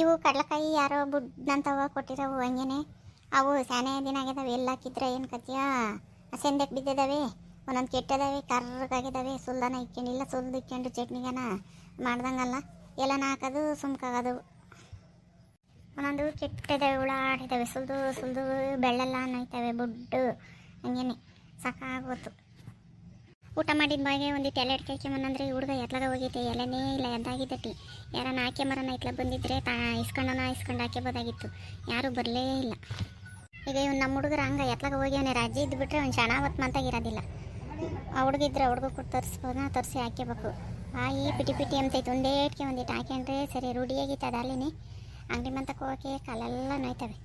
ಇವು ಕಡಲಕಾಯಿ ಯಾರೋ ಬುಡ್ನಂತವ ಕೊಟ್ಟಿರೋವು ಹಂಗೇನೆ. ಅವು ಸ್ಯಾನೆ ದಿನ ಆಗಿದಾವೆ ಎಲ್ಲ ಹಾಕಿದ್ರೆ ಏನು ಕತ್ತಿಯಾ ಸೆಂದಕ್ಕೆ ಬಿದ್ದಿದ್ದಾವೆ ಒಂದೊಂದು ಕೆಟ್ಟದಾವೆ ಕರ್ರಗಾಗಿದ್ದಾವೆ ಸುಲ್ದನ ಇಕ್ಕೊಂಡಿಲ್ಲ, ಸುಲ್ದು ಇಕ್ಕೊಂಡು ಚಟ್ನಿಗನ ಮಾಡ್ದಂಗಲ್ಲ. ಎಲ್ಲನ ಹಾಕೋದು ಸುಮ್ಕಾಗೋದು. ಒಂದೊಂದು ಕೆಟ್ಟದಾವೆ ಹುಳ ಆಡಿದ್ದಾವೆ ಸುಲ್ದು ಸುಲ್ದು ಬೆಳ್ಳೆಲ್ಲ ನೋಯ್ತವೆ ಬುಡ್ಡು, ಹಂಗೇನೆ. ಸಾಕಾಗೋತು. ಊಟ ಮಾಡಿದ ಬಾಯಿಗೆ ಒಂದಿಟ್ಟು ಎಲೆ ಅಡ್ಕೆ ಬಂದ್ರೆ ಹುಡುಗ ಎತ್ಲಾಗ ಹೋಗೈತೆ, ಎಲೆನೇ ಇಲ್ಲ, ಎದ್ದಾಗಿದ್ದಟ್ಟಿ. ಯಾರನ್ನ ಆಕೆ ಮರನ ಇತ್ಲ ಬಂದಿದ್ರೆ ತಾ ಇಸ್ಕೊಂಡನ ಇಸ್ಕೊಂಡು ಹಾಕ್ಯಬೋದಾಗಿತ್ತು ಯಾರೂ ಬರಲೇ ಇಲ್ಲ. ಈಗ ಇವ್ನು ನಮ್ಮ ಹುಡುಗರ ಹಂಗ ಎತ್ಲಾಗ ಹೋಗ್ಯವನೆ ರಾಜಿ ಇದ್ದು ಬಿಟ್ರೆ ಅವ್ನು ಶಣ ಹೊತ್ತು ಮಂತಾಗಿರೋದಿಲ್ಲ ಆ ಹುಡುಗಿದ್ರೆ ಹುಡುಗ ಕೊಟ್ಟು ತರಿಸ್ಬೋದ? ತರಿಸಿ ಹಾಕ್ಯಬೇಕು. ಈ ಪಿಟಿ ಪಿಟಿ ಅಂತೈತೆ ಒಂದೇ ಇಟ್ಕೆ ಒಂದಿಟ್ಟು ಹಾಕ್ಯಂಡ್ರೆ ಸರಿ ರೂಢಿಯಾಗಿತ್ತು ಅದು ಅಲ್ಲಿನೇ. ಅಂಗಡಿ ಮಂತಕ್ಕೆ ಹೋಗಕ್ಕೆ ಕಾಲೆಲ್ಲ ನೋಯ್ತವೆ.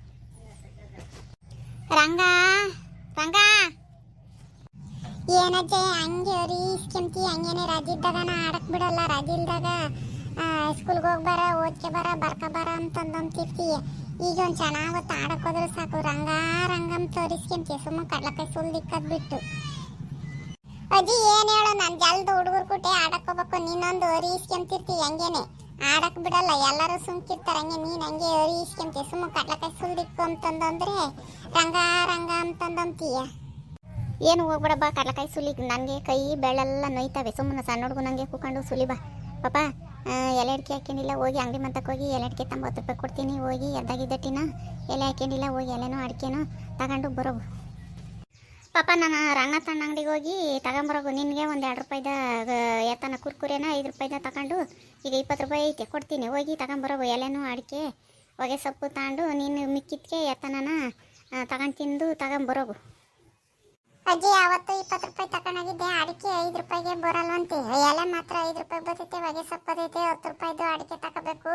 ರಂಗ ರಂಗ! ಏನಜ್ಜೆ ಹಂಗೆ ಇಸ್ಕೆಂತಿ ಹಂಗೇನೆ ರಜೆ ಇದ್ದಾಗ ನಾ ಆಡಕ್ ಬಿಡಲ್ಲ, ರಜೆ ಇಲ್ದಾಗ ಸ್ಕೂಲ್ಗೆ ಹೋಗಿ ಬರ ಓದ್ಕೆ ಬರ, ಬರ್ಕ ಬರ ಅಂತಂದಂತಿರ್ತಿ ಈಗ ಒಂದು ಚೆನ್ನಾಗಿ ಹೊತ್ತು ಆಡಕ್ ಹೋದ್ರೆ ಸಾಕು ರಂಗ ರಂಗಂ ತೋರಿಸ್ಕೆಂತಿ ಸುಮ್ಮ ಕಡ್ಲಕಾಯಿ ಸುಲ್ ದಿಕ್ಕದ್ ಬಿಟ್ಟು. ಅಜ್ಜಿ, ಏನು ಹೇಳೋ, ನಾನು ಜಲ್ದ ಹುಡುಗರು ಕೂಟೆ ಆಡಕ್ ಹೋಗ್ಬೇಕು, ನೀನೊಂದು ಅರಿ ಇಸ್ಕೆಂತಿರ್ತಿ ಹಂಗೇನೆ. ಆಡಕ್ ಬಿಡಲ್ಲ, ಎಲ್ಲರೂ ಸುಮ್ಕಿರ್ತಾರೆ ಹಂಗೆ, ನೀನು ಹಂಗೆ ಅರಿ ಇಸ್ಕೆಂತಿ ಸುಮ್ಮ ಕಡ್ಲಕಾಯಿ ಸುಲ್ ದಿಕ್ಕು ಅಂತಂದಂದ್ರೆ ರಂಗ ರಂಗ ಅಂತಂದಂತೀಯ. ಏನು ಹೋಗ್ಬೇಡಬ್ಬ ಕಡಲೆಕಾಯಿ ಸುಲಿ ನನಗೆ ಕೈ ಬೆಳೆಲ್ಲ ನೋಯ್ತವೆ. ಸುಮ್ಮನೆ ಸಣ್ಣ ಹುಡುಗು ನನಗೆ ಕೂಕೊಂಡು ಸುಲಿ ಬಾ. ಪಾಪ ಎಲೆ ಅಡಿಕೆ ಹಾಕ್ಯಂಡಿಲ್ಲ, ಹೋಗಿ ಅಂಗಡಿ ಮಂತಕ್ಕೆ ಹೋಗಿ ಎಲೆ ಅಡಿಕೆ ತಂಬತ್ತು ರೂಪಾಯಿ ಕೊಡ್ತೀನಿ, ಹೋಗಿ ಎದ್ದಾಗಿದ್ದಟ್ಟಿನ ಎಲೆ ಹಾಕ್ಯಂಡಿಲ್ಲ, ಹೋಗಿ ಎಲೆನೋ ಅಡಿಕೆನೋ ತಗೊಂಡು ಬರೋವು ಪಾಪ ನಾನು ರಂಗತಣ್ಣ ಅಂಗಡಿಗೆ ಹೋಗಿ ತಗೊಂಬರೋಗು ನಿನಗೆ ಒಂದು ಎರಡು ರೂಪಾಯಿದ ಎತ್ತನ ಕುರ್ಕುರೇನ ಐದು ರೂಪಾಯಿದ ತಗೊಂಡು ಈಗ ಇಪ್ಪತ್ತು ರೂಪಾಯಿ ಐತೆ, ಕೊಡ್ತೀನಿ. ಹೋಗಿ ತಗೊಂಬರೋಗು ಎಲೆನೂ ಅಡಿಕೆ ಹೊಗೆ ಸೊಪ್ಪು ತಗೊಂಡು ನೀನು ಮಿಕ್ಕಿದ್ಕೆ ಎತ್ತನನ ತಗೊಂಡು ತಿಂದು ತಗೊಂಬರೋಗು ಅಜ್ಜಿ ಅವತ್ತು ಇಪ್ಪತ್ತು ರೂಪಾಯಿ ತಗೊಂಡೋಗಿದ್ದೆ ಅಡಿಕೆ ಐದು ರೂಪಾಯಿಗೆ ಬರಲ್ವಂತೆ ಎಲೆ ಮಾತ್ರ ಐದು ರೂಪಾಯಿ ಬರ್ತೈತೆ, ಹೊಗೆ ಸೊಪ್ಪದೈತೆ ಹತ್ತು ರೂಪಾಯಿದು ಅಡಿಕೆ ತಗೋಬೇಕು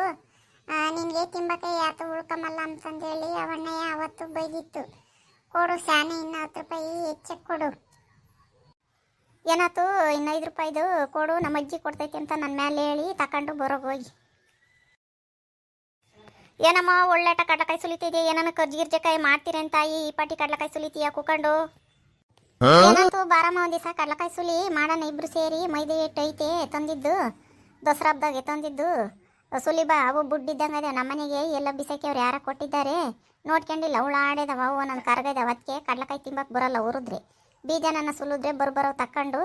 ನಿನಗೆ ತಿಂಬಕ್ಕೆ ಯಾತು ಉಳ್ಕಮಲ್ಲ ಅಂತಂದೇಳಿ ಅವಣ್ಣಯ್ಯ ಅವತ್ತು ಬೈದಿತ್ತು. ಕೊಡು ಸ್ಯಾನೆ, ಇನ್ನು ಹತ್ತು ರೂಪಾಯಿ ಹೆಚ್ಚಕ್ಕೆ ಕೊಡು. ಏನಾಯ್ತು ಇನ್ನು ಐದು ರೂಪಾಯಿದು ಕೊಡು, ನಮ್ಮ ಅಜ್ಜಿ ಕೊಡ್ತೈತೆ ಅಂತ ನನ್ನ ಮೇಲೆ ಹೇಳಿ ತಕೊಂಡು ಬರೋಗಿ ಹೋಗಿ. ಏನಮ್ಮ ಒಳ್ಳೆಟ ಕಡಲಕಾಯಿ ಸುಲಿತಿದೆ ಏನನ್ನ ಕರ್ಜಿಗಿರ್ಜಕಾಯಿ ಮಾಡ್ತೀರೇನ್ ತಾಯಿ? ಈ ಪಾಟಿ ಕಡಲಕಾಯಿ ಸುಲಿತೀಯ? ಕುಕೊಂಡು. ಏನಾಯ್ತು ಬಾರಮ್ಮ, ಒಂದ್ ಕಡಲಕಾಯಿ ಕಡ್ಲೆಕಾಯಿ ಸುಲಿ, ಮಾಡೋಣ ಇಬ್ರು ಸೇರಿ, ಮೈದೆ ಹಿಟ್ಟು ಐತೆ, ತಂದಿದ್ದು, ದಸರಾ ಹಬ್ಬದಾಗೆ ತಂದಿದ್ದು. ಸುಲಿ ಬಾ, ಅವು ಬುಡ್ಡಿದ್ದಂಗೆ ಅದೇ ನಮ್ಮನೆಗೆ ಎಲ್ಲ ಬಿಸಾಕಿಯವ್ರು ಅವ್ರು ಯಾರ ಕೊಟ್ಟಿದ್ದಾರೆ. ನೋಡ್ಕೊಂಡಿಲ್ಲ ಉಳಾಡಿದವ ಅವು ನನ್ನ ಕರ್ಗೈದವ, ಅದಕ್ಕೆ ಕಡಲಕಾಯಿ ತಿಂಬಕ್ಕೆ ಬರಲ್ಲ ಉರಿದ್ರೆ ಬೀಜನನ್ನ ಸುಲಿದ್ರೆ ಬರ್ಬರೋ ತಕ್ಕೊಂಡು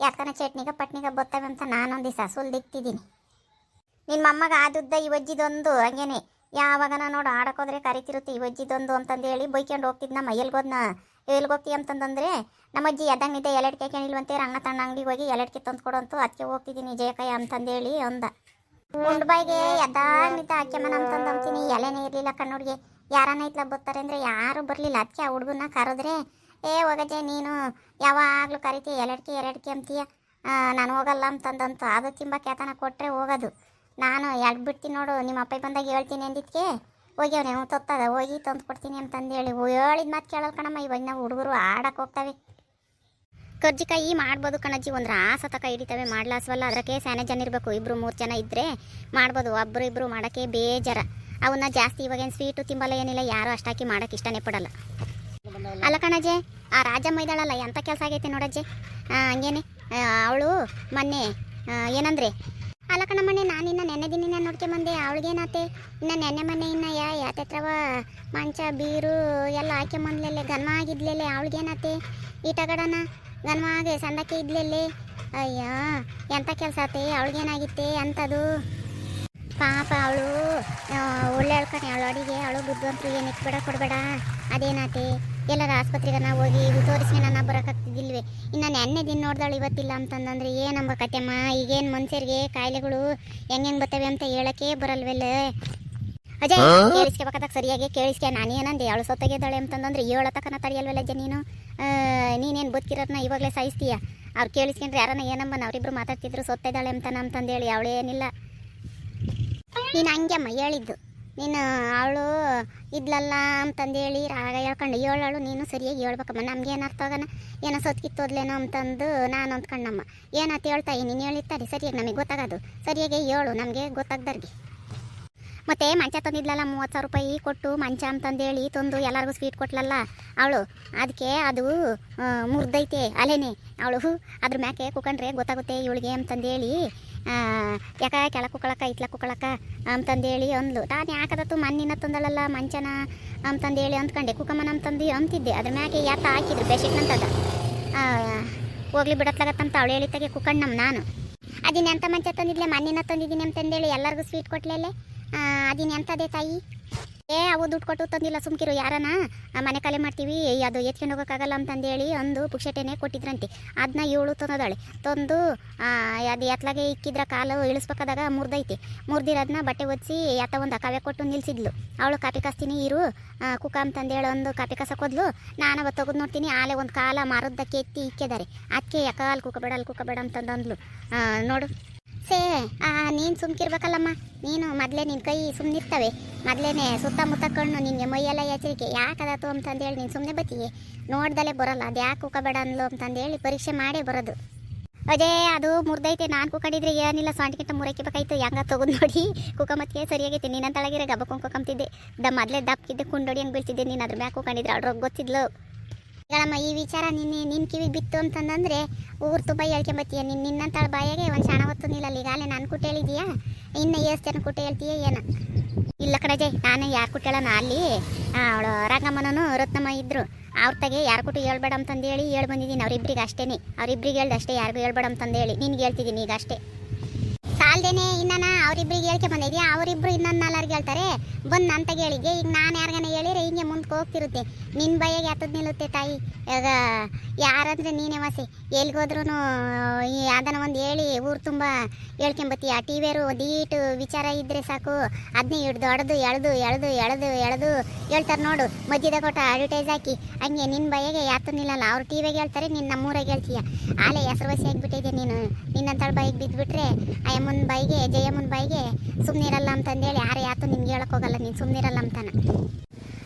ಯಾಕನ ಚಟ್ನಿಗ, ಪಟ್ನಿಗ ಬರ್ತವೆ ಅಂತ ನಾನೊಂದು ದಿವಸ ಸುಲ್ದಿಕ್ತಿದ್ದೀನಿ ನಿನ್ನ ಮೊಮ್ಮಗ ಆದುದ್ದ ಈ ವಜ್ಜಿದೊಂದು, ಹಂಗೇನೆ. ಯಾವಾಗನ ನೋಡು ಆಡಕೋದ್ರೆ ಕರಿತಿರುತ್ತೆ ಈ ವಜ್ಜಿದೊಂದು ಅಂತಂದು ಹೇಳಿ ಬೈಕೊಂಡು ಹೋಗ್ತಿದ್ನಮ್ಮ ಎಲ್ಗೋದ್ನ ಎಲ್ಗೋಗ್ತಿ ಅಂತಂದ್ರೆ ನಮ್ಮ ಅಜ್ಜಿ ಎದಂಗಿದ್ದೆ ಎಲೆಡ್ಕೆ ಕೇಳಿಲ್ವಂತೆ ರಂಗ ತಣ್ಣ ಅಂಗಡಿಗೆ ಹೋಗಿ ಎಲೆಡ್ಕೆ ಕೊಡು ಅದಕ್ಕೆ ಹೋಗ್ತಿದ್ದೀನಿ ಜಯಕಾಯ ಅಂತಂದೇಳಿ ಅಂದ. ಉಂಡ್ ಬಾಯಿಗೆ ಎದ್ದಾಗಿದ್ದ ಹಾಕ್ಯಮ್ಮನ ಅಂತಂದು ಅಂತೀನಿ, ಎಲೆನೇ ಇರಲಿಲ್ಲ ಕಣ್ಣುಡ್ಗೆ. ಯಾರನ್ನ ಇತ್ಲ ಬರ್ತಾರೆ ಅಂದರೆ ಯಾರು ಬರಲಿಲ್ಲ ಅದಕ್ಕೆ ಆ ಹುಡುಗನ ಕರೆದ್ರೆ, ಏ ಹೋಗಜ್ಜೆ, ನೀನು ಯಾವಾಗಲೂ ಕರಿತೀಯ ಎಲೆಡ್ಕೆ ಎಲೆಡ್ಕೆ ಅಂತೀಯ. ನಾನು ಹೋಗಲ್ಲ ಅಂತಂದಂತು ಅದು ತಿಂಬಕ್ಕೆ ಯಾತನ ಕೊಟ್ಟರೆ ಹೋಗೋದು. ನಾನು ಎಡ್ ಬಿಡ್ತೀನಿ ನೋಡು ನಿಮ್ಮ ಅಪ್ಪ ಬಂದಾಗ ಹೇಳ್ತೀನಿ ಅಂದಿದ್ಕೆ ಹೋಗ್ಯವನೆ ಹ್ಞೂ ತೊತ್ತದ ಹೋಗಿ ತಂದು ಕೊಡ್ತೀನಿ ಅಂತಂದೇಳಿ ಹೇಳಿದ ಮಾತು ಕೇಳಲ್ಲ ಕಣಮ್ಮ ಇವಾಗ ನಾವು ಹುಡುಗರು ಆಡಕ್ಕೆ ಹೋಗ್ತವೆ. ಕರ್ಜಿಕಾಯಿ ಮಾಡ್ಬೋದು ಕಣಜ್ಜಿ ಒಂದ್ರ ಆಸ ತಕ ಹಿಡಿತವೆ, ಮಾಡ್ಲಾಸವಲ್ಲ ಅದಕ್ಕೆ ಸ್ಯಾನೆ ಜನ ಇರಬೇಕು, ಇಬ್ರು ಮೂರು ಜನ ಇದ್ದರೆ ಮಾಡ್ಬೋದು ಒಬ್ಬರು ಇಬ್ಬರು ಮಾಡೋಕ್ಕೆ ಬೇಜಾರ. ಅವನ್ನ ಜಾಸ್ತಿ ಇವಾಗೇನು ಸ್ವೀಟು ತಿಂಬಲ್ಲ ಏನಿಲ್ಲ, ಯಾರು ಅಷ್ಟಾಕಿ ಮಾಡೋಕ್ಕೆ ಇಷ್ಟನೇ ಪಡಲ್ಲ. ಅಲ್ಲ ಕಣಜ್ಜೆ, ಆ ರಾಜ ಮೈದಾಳಲ್ಲ ಎಂಥ ಕೆಲಸ ಆಗೈತೆ ನೋಡಜ್ಜೆ? ಹಂಗೇನೆ ಅವಳು ಮೊನ್ನೆ ಏನಂದ್ರೆ, ಅಲ್ಲ ಮೊನ್ನೆ ನಾನಿನ್ನ ನೆನ್ನೆ ದಿನ ನೋಡ್ಕೊಂಬಂದೆ ಅವಳಿಗೇನಾತೆ? ಇನ್ನು ನೆನ್ನೆ ಮೊನ್ನೆ ಇನ್ನ ಯಾ ಯಾತೆತ್ರವ ಮಂಚ, ಬೀರು ಎಲ್ಲ ಹಾಕ್ಯಂಬಂದ್ಲೆಲ್ಲೆ ಗನ್ಮ ಆಗಿದ್ಲೆಲ್ಲೆ ಅವಳಿಗೇನಾತೆ? ಈಟಗಡನ ಆಗಿ ಸಣ್ಣಕ್ಕೆ ಇದ್ಲೆಲ್ಲೆ ಅಯ್ಯ ಎಂಥ ಕೆಲಸ ಆತೆ ಅವಳಿಗೇನಾಗಿತ್ತೆ ಅಂಥದ್ದು ಪಾಪ ಅವಳು ಒಳ್ಳೆ ಹೇಳ್ತಾನೆ ಅವಳು ಅಡಿಗೆ, ಅವಳು ಬುದ್ಧಿವಂತರು, ಏನು ಇಟ್ಬೇಡ ಕೊಡಬೇಡ ಅದೇನಾತೆ? ಎಲ್ಲರ ಆಸ್ಪತ್ರೆಗೆ ನಾವು ಹೋಗಿ ತೋರಿಸ್ಕೊಂಡು ನಾನು ಬರೋಕ್ಕಾಗ್ತಿದ್ದಿಲ್ವೇ ಇನ್ನು ನೆನ್ನೆ ದಿನ ನೋಡ್ದಾಳು ಇವತ್ತಿಲ್ಲ ಅಂತಂದ್ರೆ ಏನಂಬ ಕತೆಮ್ಮ ಈಗೇನು ಮನುಷ್ಯರಿಗೆ ಕಾಯಿಲೆಗಳು ಹೆಂಗೆ ಹೆಂಗೆ ಬರ್ತವೆ ಅಂತ ಹೇಳಕ್ಕೆ ಬರಲ್ವೆಲ್ಲ? ಅಜಯ್ ಕೇಳಿಸ್ಕೋಬೇಕಾದಾಗ ಸರಿಯಾಗಿ ಕೇಳಿಸ್ಕೆ. ನಾನು ಏನಂದೆ ಅವಳು ಸೊತ್ತಗಿದ್ದಾಳೆ ಅಂತಂದ್ರೆ ಏಳು ತಕನ ತಡೆಯಲ್ವಲ್ಲ ಅಜ್ಜ ನೀನು? ನೀನೇನು ಬದುಕಿರೋದನ್ನ ಇವಾಗಲೇ ಸಾಯಿಸ್ತೀಯ? ಅವ್ರು ಕೇಳಿಸ್ಕೊಂಡ್ರೆ ಯಾರನ್ನ ಏನಮ್ಮ ಅವರಿಬ್ರು ಮಾತಾಡ್ತಿದ್ರು ಸೊತ್ತಿದ್ದಾಳೆ ಅಂತ ಅಂತಂದೇಳಿ ಅವಳೇನಿಲ್ಲ. ನೀನು ಹಂಗೆಮ್ಮ ಹೇಳಿದ್ದು. ನೀನು ಅವಳು ಇದ್ಲಲ್ಲ ಅಂತಂದೇಳಿ ರಾಗ ಹೇಳ್ಕೊಂಡು ಹೇಳೋಳು ನೀನು ಸರಿಯಾಗಿ ಹೇಳ್ಬೇಕಮ್ಮ ನಮ್ಗೇನು ಅರ್ಥ ಆಗೋಣ ಏನೋ ಸೊತ್ಕಿತ್ತೋದ್ಲೇನೋ ಅಂತಂದು ನಾನು ಅಂದ್ಕೊಂಡಮ್ಮ. ಏನಂತ ಹೇಳ್ತಾ ನೀನು ಹೇಳಿರ್ತಾರೆ ಸರಿಯಾಗಿ ನಮಗೆ ಗೊತ್ತಾಗೋದು. ಸರಿಯಾಗಿ ಹೇಳು, ನಮಗೆ ಗೊತ್ತಾಗ್ದರ್ಗೆ. ಮತ್ತೆ ಮಂಚ ತಂದಿದ್ಲಲ್ಲ, ಮೂವತ್ತು ಸಾವಿರ ರೂಪಾಯಿ ಕೊಟ್ಟು ಮಂಚ ಅಂತಂದೇಳಿ ತಂದು ಎಲ್ಲರಿಗೂ ಸ್ವೀಟ್ ಕೊಟ್ಲಲ್ಲ ಅವಳು. ಅದಕ್ಕೆ ಅದು ಮುರ್ದೈತೆ ಅಲೆನೇ. ಅವಳು ಅದ್ರ ಮ್ಯಾಕೆ ಕುಕೊಂಡ್ರೆ ಗೊತ್ತಾಗುತ್ತೆ ಇವಳಿಗೆ ಅಂತಂದೇಳಿ ಯಾಕ ಕೆಳ ಕುಕ್ಕಳಕ್ಕ ಇತ್ಲ ಕುಕ್ಕಳಕ್ಕ ಅಂತಂದೇಳಿ ಅಂದ್ಲು. ತಾನು ಯಾಕದತ್ತು ಮಣ್ಣಿನ ತಂದಳಲ್ಲ ಮಂಚನ ಅಂತಂದೇಳಿ ಅಂದ್ಕೊಂಡೆ. ಕುಕ್ಕಮ್ಮನ ಅಂತಂದು ಅಂತಿದ್ದೆ ಅದ್ರ ಮ್ಯಾಗೆ ಯಾತ ಹಾಕಿದ್ರು ಬೆಡ್ಶೀಟ್ ಅಂತದ ಹೋಗ್ಲಿ ಬಿಡತ್ಲಾಗತ್ತಂತ ಅವಳು ಹೇಳಿತಾಗೆ ಕುಕ್ಕಣ್ಣಮ್ಮ ನಾನು. ಅದಿನ ಎಂಥ ಮಂಚ ತಂದಿದ್ಲೆ? ಮಣ್ಣಿನ ತಂದಿದ್ದೀನಿ ಅಂತಂದೇಳಿ ಎಲ್ಲರಿಗೂ ಸ್ವೀಟ್ ಕೊಟ್ಲೆಲ್ಲೇ ಅದಿನ ಎಂಥದೇ ತಾಯಿ? ಏ, ಅವು ದುಡ್ಡು ಕೊಟ್ಟು ತಂದಿಲ್ಲ, ಸುಮ್ಕಿರು, ಯಾರನ? ಮನೆ ಖಾಲಿ ಮಾಡ್ತೀವಿ ಅದು ಎತ್ಕೊಂಡು ಹೋಗೋಕ್ಕಾಗಲ್ಲ ಅಂತಂದೇಳಿ ಅಂದು ಪುಕ್ಷಟೆನೆ ಕೊಟ್ಟಿದ್ರಂತೆ. ಅದನ್ನ ಇವಳು ತಂದದಾಳೆ. ತಂದು ಅದು ಎತ್ಲಾಗೆ ಇಕ್ಕಿದ್ರ ಕಾಲು ಇಳಿಸ್ಬೇಕಾದಾಗ ಮುರ್ದೈತಿ. ಮುರಿದಿರೋದನ್ನ ಬಟ್ಟೆ ಒದಿಸಿ ಎತ್ತ ಒಂದು ಕಾವ್ಯ ಕೊಟ್ಟು ನಿಲ್ಸಿದ್ಲು. ಅವಳು ಕಾಪಿ ಕಾಸ್ತೀನಿ, ಇರು. ಕುಕ ಅಂತಂದೇಳಿ ಒಂದು ಕಾಪಿ ಕಸಕೋದ್ಲು ನಾನು ಅವತ್ತು ತೆಗೆದು ನೋಡ್ತೀನಿ, ಆಲೆ ಒಂದು ಕಾಲ ಮಾರುದಕ್ಕೆ ಎತ್ತಿ ಇಕ್ಕಿದ್ದಾರೆ. ಅದಕ್ಕೆ ಕುಕ್ಕ ಕುಕ್ಕಬೇಡ ಅಲ್ಲಿ ಕುಕ್ಕಬೇಡ ಅಂತಂದು ಅಂದ್ಲು. ನೋಡು. ಸೇ ನೀನು ಸುಮ್ಕಿರ್ಬೇಕಲ್ಲಮ್ಮ. ನೀನು ಮೊದಲೇ ನಿನ್ನ ಕೈ ಸುಮ್ಮನಿರ್ತವೆ ಮೊದಲೇ ಸುತ್ತಮುತ್ತ ಕಣ್ಣು ನಿನಗೆ ಮೈಯೆಲ್ಲ ಎಚ್ಚರಿಕೆ. ಯಾಕದಾತು ಅಂತಂದೇಳಿ ನೀನು ಸುಮ್ಮನೆ ಬತ್ತಿಗೆ. ನೋಡ್ದಲೇ ಬರೋಲ್ಲ. ಅದು ಯಾಕೆ ಕುಕ್ಕಬೇಡ ಅನ್ಲು ಅಂತಂದೇಳಿ ಪರೀಕ್ಷೆ ಮಾಡೇ ಬರೋದು. ಅದೇ, ಅದು ಮುರ್ದೈತೆ. ನಾನು ಕುಕ್ಕಡಿದ್ರೆ ಏನಿಲ್ಲ. ಸೊಂಟಕ್ಕಿಂತ ಮುರಕಿಬೇಕಾಯ್ತು. ಹೆಂಗ ತೊಗೊಂಡು ನೋಡಿ. ಕುಕ್ಕಮತ್ತಿಗೆ ಸರಿಯಾಗೈತೆ. ನೀನು ತಳಗಿರ ಗಬ್ಬಕೊಂಡು ಕುಕ್ಕಂತಿದ್ದೆ ದ ಮೊದಲೇ ದಪ್ಪಿದ್ದೆ ಕುಂಡೋಡಿ ಹಂಗೆ ಬೀಳ್ತಿದ್ದೆ. ನೀನು ಅದ್ರ ಮ್ಯಾಗ ಕುಕ್ಕಂಡಿದ್ರೆ ಅವ್ರಿಗೆ ಗೊತ್ತಿದ್ಲು. ಹೇಳಮ್ಮ ಈ ವಿಚಾರ ನಿನ್ನೆ ನಿನ್ನ ಕಿವಿಗೆ ಬಿತ್ತು ಅಂತಂದ್ರೆ ಊರು ತುಂಬ ಹೇಳ್ಕೊಂಬತ್ತೀಯ ನಿನ್ನ ನಿನ್ನಂತಾಳ ಬಾಯಾಗೆ ಒಂದು ಕ್ಷಣ ಹೊತ್ತು ನಿಲ್ಲಲ್ಲ. ಈಗಾಗಲೇ ನಾನು ಕುಟ್ಟ ಹೇಳಿದೀಯಾ ಇನ್ನು ಎಷ್ಟು ಜನ ಕುಟ್ಟ ಹೇಳ್ತೀಯ ಏನ? ಇಲ್ಲ ಕಣಜೆ ನಾನು ಯಾರು ಕುಟ್ಟೇಳನ ಅಲ್ಲಿ ಅವಳು ರಂಗಮ್ಮನೂ ರತ್ನಮ್ಮ ಇದ್ದರು ಅವ್ರ ತಗೆ ಯಾರು ಕುಟ್ಟು ಹೇಳ್ಬೇಡ ಅಂತಂದೇಳಿ ಹೇಳಿ ಬಂದಿದ್ದೀನಿ. ಅವ್ರಿಬ್ರಿಗೆ ಅಷ್ಟೇ ಅವ್ರಿಬ್ರಿಗೆ ಹೇಳ್ದು ಅಷ್ಟೇ ಯಾರಿಗೂ ಹೇಳ್ಬೇಡ ಅಂತಂದೇಳಿ ನಿನ್ಗೆ ಹೇಳ್ತಿದ್ದೀನಿ ಈಗ ಅಷ್ಟೇ. ಸಾಲ್ದೇನೆ ಇನ್ನ ಅವ್ರಿಬ್ರಿಗೆ ಹೇಳ್ಕೆ ಬಂದಿದ್ಯಾ? ಅವರಿಬ್ರು ಇನ್ನೊಂದು ನಾಲ್ಕು ಹೇಳ್ತಾರೆ. ಬಂದು ನನ್ನ ತಗೆ ಈಗ ನಾನು ಯಾರಿಗಾನ ಹೇಳಿದ್ರೆ ಹಿಂಗೆ ಮುಂದಕ್ಕೆ ಹೋಗ್ತಿರುತ್ತೆ. ನಿನ್ನ ಬೈಯಾಗ ಯಾತದ್ ನಿಲ್ಲುತ್ತೆ ತಾಯಿ? ಈಗ ಯಾರಂದ್ರೆ ನೀನೇ ವಾಸಿ? ಎಲ್ಗೋದ್ರೂ ಯಾವ್ದನ ಒಂದು ಹೇಳಿ, ಊರು ತುಂಬ ಹೇಳ್ಕೊಂಬತ್ತೀಯ? ಟಿ ವಿಯರು ಒಂದೀಟು ವಿಚಾರ ಇದ್ರೆ ಸಾಕು. ಅದನ್ನೇ ಹಿಡ್ದು ಹೊಡೆದು ಎಳೆದು ಎಳೆದು ಎಳೆದು ಎಳೆದು ಹೇಳ್ತಾರೆ ನೋಡು. ಮಧ್ಯದ ಕೊಟ್ಟ ಅಡ್ವರ್ಟೈಸ್ ಹಾಕಿ. ಹಂಗೆ ನಿನ್ನ ಬೈಯಾಗೆ ಯಾತು ನಿಲ್ಲಲ್ಲ. ಅವ್ರು ಟಿ ವಿಗೆ ಹೇಳ್ತಾರೆ, ನೀನು ನಮ್ಮೂರಾಗೆ ಹೇಳ್ತೀಯ. ಆಲೆ ಹೆಸರುವಾಸಿ ಆಗಿಬಿಟ್ಟಿದೆ ನೀನು? ನಿನ್ನಂತಳ ಬೈಗೆ ಬಿದ್ದುಬಿಟ್ರೆ ಅಯ್ಯಮ್ಮನ ಬಾಯಿಗೆ, ಜಯಮ್ಮನ ಬಾಯಿಗೆ ಸುಮ್ಮನಿರಲ್ಲ ಅಂತಂದೇಳಿ. ಯಾರು ಯಾತು ನಿನ್ಗೆ ಹೇಳಕ್ ಹೋಗಲ್ಲ ನೀನು ಸುಮ್ಮನಿರಲ್ಲ ಅಂತಾನ.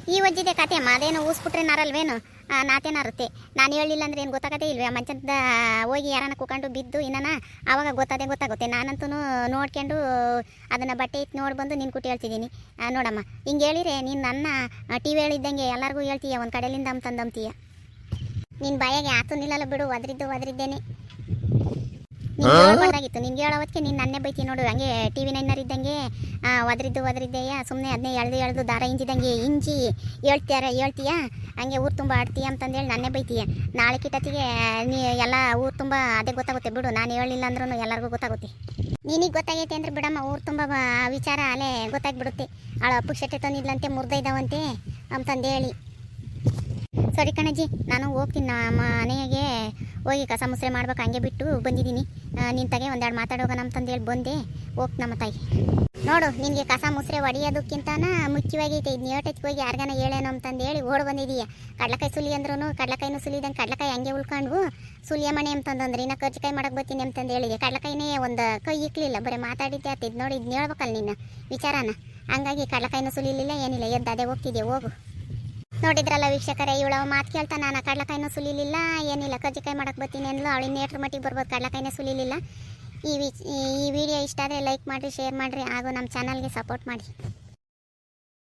ಈ ಒಜ್ಜಿದೆ ಕತೆ ಅದೇನು ಊಸ್ಬಿಟ್ರೆ ನಾರಲ್ವೇನು? ಆ, ನಾತೇನಾರುತ್ತೆ? ನಾನು ಹೇಳಿಲ್ಲ ಅಂದ್ರೆ ಏನು ಗೊತ್ತಾಗದೇ ಇಲ್ವೇ? ಮಂಚದ ಹೋಗಿ ಯಾರನ್ನ ಕುಕೊಂಡು ಬಿದ್ದು ಇನ್ನನ ಆವಾಗ ಗೊತ್ತಾದೆ ಗೊತ್ತಾಗುತ್ತೆ. ನಾನಂತೂ ನೋಡ್ಕೊಂಡು ಅದನ್ನು ಬಟ್ಟೆ ಇಟ್ಟು ನೋಡಿ ಬಂದು ನಿನ್ನ ಕುಟ್ಟಿ ಹೇಳ್ತಿದ್ದೀನಿ. ನೋಡಮ್ಮ. ಹಿಂಗೆ ಹೇಳಿರೆ ನೀನು ನನ್ನ ಟಿ ವಿ ಹೇಳಿದ್ದಂಗೆ ಎಲ್ಲರಿಗೂ ಹೇಳ್ತೀಯ? ಒಂದು ಕಡೆಯಿಂದ ಅಂತಂದಂತೀಯ ನಿನ್ನ ಬಾಯಿಗೆ ಆತು ನಿಲ್ಲಲ್ಲ ಬಿಡು ಒದ್ರಿದ್ದು ಒದ್ರಿದ್ದೇನೆ. ಹೇಳ್ಬಾರ್ದಾಗಿತ್ತು ನಿನ್ಗೆ ಹೇಳೋದಕ್ಕೆ ನೀನು ನನ್ನೇ ಬೈತಿ ನೋಡು ಹಂಗೆ ಟಿ ವಿ ನೈನರ್ ಇದ್ದಂಗೆ ಆ, ಒದ್ರಿದ್ದು ಒದ್ರಿದ್ದೆಯ ಸುಮ್ಮನೆ ಅದನ್ನೇ ಎಳ್ದು ಎಳ್ದು ದಾರ ಇಂಜಿದಂಗೆ ಇಂಜಿ ಹೇಳ್ತಿಯಾರ ಹೇಳ್ತೀಯ? ಹಂಗೆ ಊರು ತುಂಬ ಆಡ್ತೀಯ ಅಂತಂದೇಳಿ ನನ್ನೇ ಬೈತೀಯ. ನಾಳೆ ಕಿಟತಿಗೆ ನೀ ಎಲ್ಲ ಊರು ತುಂಬ ಅದೇ ಗೊತ್ತಾಗುತ್ತೆ ಬಿಡು ನಾನು ಹೇಳಿಲ್ಲ ಅಂದ್ರೂ ಎಲ್ಲರಿಗೂ ಗೊತ್ತಾಗುತ್ತೆ. ನಿನಗೆ ಗೊತ್ತಾಗೈತೆ ಅಂದ್ರೆ ಬಿಡಮ್ಮ ಊರು ತುಂಬ ವಿಚಾರ ಅಲ್ಲೇ ಗೊತ್ತಾಗ್ಬಿಡುತ್ತೆ. ಅವಳು ಅಪ್ಪು ಶೆಟ್ಟೆ ತಂದಿದ್ಲಂತೆ ಮುರ್ದೈದವಂತೆ ಅಂತಂದೇಳಿ. ಸರಿ ಕಣಜ್ಜಿ ನಾನು ಹೋಗ್ತೀನಿ ನಮ್ಮ ಮನೆಗೆ ಹೋಗಿ ಕಸ ಮುಸ್ರೆ ಮಾಡ್ಬೇಕು, ಹಂಗೆ ಬಿಟ್ಟು ಬಂದಿದ್ದೀನಿ. ನಿಂತಾಗೆ ತಗೆ ಒಂದೆರಡು ಮಾತಾಡೋಗೋಣ ಅಂತಂದೇಳಿ ಬಂದೆ. ಹೋಗ್ ನಮ್ಮ ತಾಯಿ. ನೋಡು, ನಿನಗೆ ಕಸ ಮುಸ್ರೆ ಹೊಡಿಯೋದಕ್ಕಿಂತನ ಮುಖ್ಯವಾಗೈತೆ. ಇದು ನೇಟಕ್ಕೆ ಹೋಗಿ ಯಾರಿಗಾನ ಹೇಳೇನೋ ಅಂತಂದೇಳಿ ಓಡ್ ಬಂದಿದೀಯ. ಕಡ್ಲಕಾಯಿ ಸುಲಿ ಅಂದ್ರೂ ಕಡ್ಲಕಾಯಿನೂ ಸುಲಿದಂಗೆ ಕಡ್ಲಕಾಯಿ ಹಂಗೆ ಉಳ್ಕೊಂಡು ಸುಲಿಯ ಮನೆ ಅಂತಂದ್ರೆ ಇನ್ನು ಕರ್ಜಿಕಾಯಿ ಮಾಡಕ್ಕೆ ಬರ್ತೀನಿ ಅಂತಂದು ಹೇಳಿದೆ ಕಡ್ಲಕಾಯಿನೇ ಒಂದು ಕೈ ಇಕ್ಲಿಲ್ಲ, ಬರೀ ಮಾತಾಡಿದ್ದೆ ಆತಿದ್ ನೋಡಿ ಇದನ್ನ ಹೇಳ್ಬೇಕಲ್ಲ ನಿನ್ನ ವಿಚಾರನ. ಹಂಗಾಗಿ ಕಡ್ಲಕಾಯಿನೂ ಸುಲಿಲಿಲ್ಲ, ಏನಿಲ್ಲ, ಎದ್ದು ಅದೇ ಹೋಗ್ತಿದ್ದೆ ಹೋಗು. ನೋಡಿದ್ರಲ್ಲ ವೀಕ್ಷಕರೇ, ಇವಳ ಮಾತು ಕೇಳ್ತಾ ನಾನು ಕಡ್ಲಕಾಯಿನೂ ಸುಲಿಲಿಲ್ಲ, ಏನಿಲ್ಲ, ಕಜ್ಜಿಕಾಯಿ ಮಾಡಕ್ಕೆ ಬರ್ತೀನಿ ಅಂದ್ಲು, ಅವಳು ನೇಟ್ರ ಮಟ್ಟಿಗೆ ಬರ್ಬೋದು, ಕಡ್ಲಕಾಯಿನೇ ಸುಲಿಲಿಲ್ಲ. ಈ ವಿ ಈ ವಿಡಿಯೋ ಇಷ್ಟ ಆದರೆ ಲೈಕ್ ಮಾಡಿರಿ, ಶೇರ್ ಮಾಡಿರಿ, ಹಾಗೂ ನಮ್ಮ ಚಾನಲ್ಗೆ ಸಪೋರ್ಟ್ ಮಾಡಿ